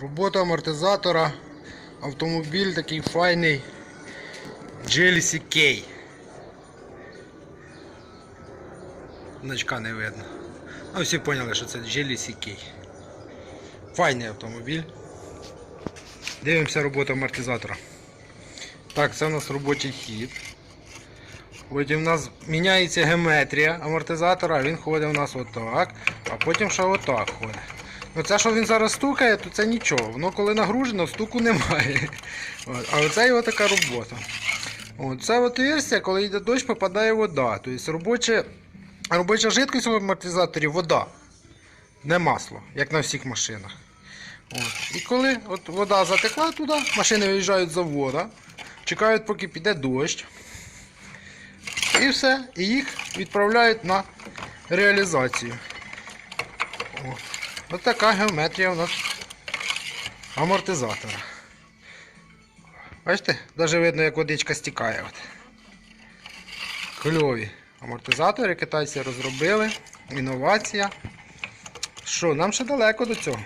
Робота амортизатора. Автомобіль такий файний. GLC K. Значка не видно. Ну, всі поняли, що це GLC K. Файний автомобіль. Дивимося роботу амортизатора. Так, це у нас робочий хід. Потім у нас міняється геометрія амортизатора, він ходить у нас отак, а потім ще отак ходить. Ну це, що він зараз стукає, то це нічого. Воно коли нагружено, стуку немає. От. А оце його така робота. От. Це отверстие, коли йде дощ, попадає вода. Тобто робоча, робоча жидкість в амортизаторі вода. Не масло, як на всіх машинах. От. І коли от вода затекла туди, машини виїжджають з завода, чекають, поки піде дощ. І все, і їх відправляють на реалізацію. О, Ось така геометрія у нас амортизатора. Бачите, навіть видно, як водичка стікає. От. Кльові амортизатори китайці розробили. Інновація. Що, нам ще далеко до цього.